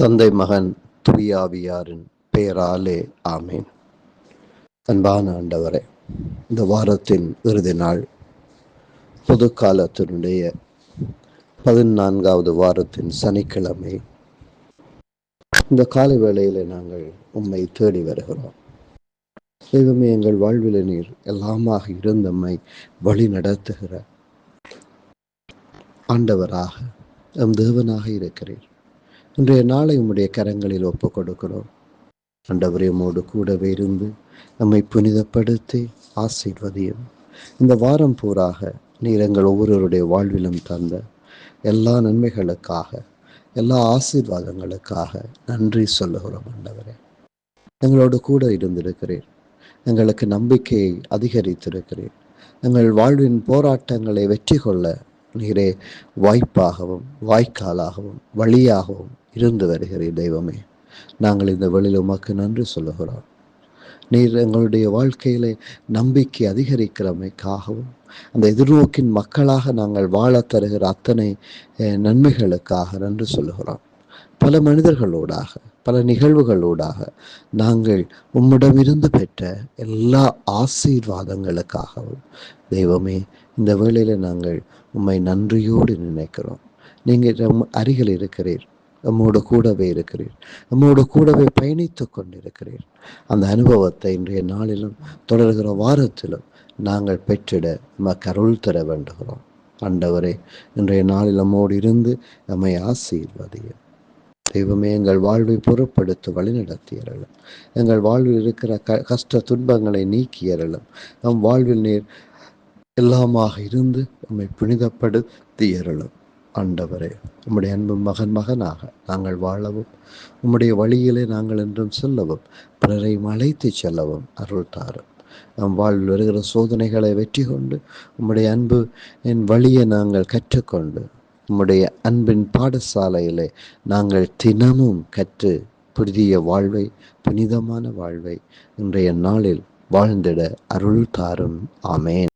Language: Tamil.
தந்தை மகன் துரியாவியாரின் பெயராலே ஆமேன். அன்பான ஆண்டவரே இந்த வாரத்தின் இறுதி நாள் பொது காலத்தினுடைய பதினான்காவது வாரத்தின் சனிக்கிழமை. இந்த காலை வேளையில நாங்கள் உம்மை தேடி வருகிறோம். தெய்வமே எங்கள் வாழ்வில் நீர் எல்லாமாக இருந்தம்மை வழி நடத்துகிற ஆண்டவராக எம் தேவனாக இருக்கிறீர். இன்றைய நாளை உம்முடைய கரங்களில் ஒப்பு கொடுக்கிறோம் அண்டவரையமோடு கூடவே இருந்து நம்மை புனிதப்படுத்தி ஆசீர்வதியும். இந்த வாரம் பூராக நீர் எங்கள் ஒவ்வொருவருடைய வாழ்விலும் தந்த எல்லா நன்மைகளுக்காக எல்லா ஆசீர்வாதங்களுக்காக நன்றி சொல்லுகிறோம் ஆண்டவரே. எங்களோடு கூட இருந்திருக்கிறீர். எங்களுக்கு நம்பிக்கையை அதிகரித்திருக்கிறீர். எங்கள் வாழ்வின் போராட்டங்களை வெற்றி கொள்ள நீரே வாய்ப்பாகவும் வாய்க்காலாகவும் வழியாகவும் இருந்து வருகிறீர் தெய்வமே. நாங்கள் இந்த வழியில் உமக்கு நன்றி சொல்லுகிறோம். நீர் எங்களுடைய வாழ்க்கையிலே நம்பிக்கை அதிகரிக்கிறமைக்காகவும் அந்த எதிர்நோக்கின் மக்களாக நாங்கள் வாழ தருகிற அத்தனை நன்மைகளுக்காக நன்றி சொல்லுகிறோம். பல மனிதர்களோடாக பல நிகழ்வுகளோடாக நாங்கள் உம்மிடமிருந்து பெற்ற எல்லா ஆசீர்வாதங்களுக்காகவும் தெய்வமே இந்த வேளையில் நாங்கள் உம்மை நன்றியோடு நினைக்கிறோம். நீங்கள் அருகில் இருக்கிறீர் நம்மோடு கூடவே இருக்கிறீர் நம்மோடு கூடவே பயணித்து கொண்டிருக்கிறீர். அந்த அனுபவத்தை இன்றைய நாளிலும் தொடர்கிற வாரத்திலும் நாங்கள் பெற்றிட நம்ம கருள் தர வேண்டுகிறோம். ஆண்டவரே இன்றைய நாளில் நம்மோடு இருந்து நம்மை ஆசீர்வதியும் தெய்வமே எங்கள் வாழ்வை பொருட்படுத்த வழிநடத்தியறலும் எங்கள் வாழ்வில் இருக்கிற க கஷ்ட துன்பங்களை நீக்கியறலும் நம் வாழ்வில் நீர் எல்லாமாக இருந்து நம்மை புனிதப்படுத்தியறலும் ஆண்டவரே உம்முடைய அன்பு மகன் மகனாக நாங்கள் வாழவும் உம்முடைய வழியிலே நாங்கள் என்றும் செல்லவும் பிறரை அழைத்து செல்லவும் அருள் தாரும் நம் வாழ்வில் வருகிற சோதனைகளை வெற்றி கொண்டு உம்முடைய அன்பு என் வழியை நாங்கள் கற்றுக்கொண்டு உம்முடைய அன்பின் பாடசாலையிலே நாங்கள் தினமும் கற்று புதிய வாழ்வை புனிதமான வாழ்வை இன்றைய நாளில் வாழ்ந்திட அருள் தாரும். ஆமேன்.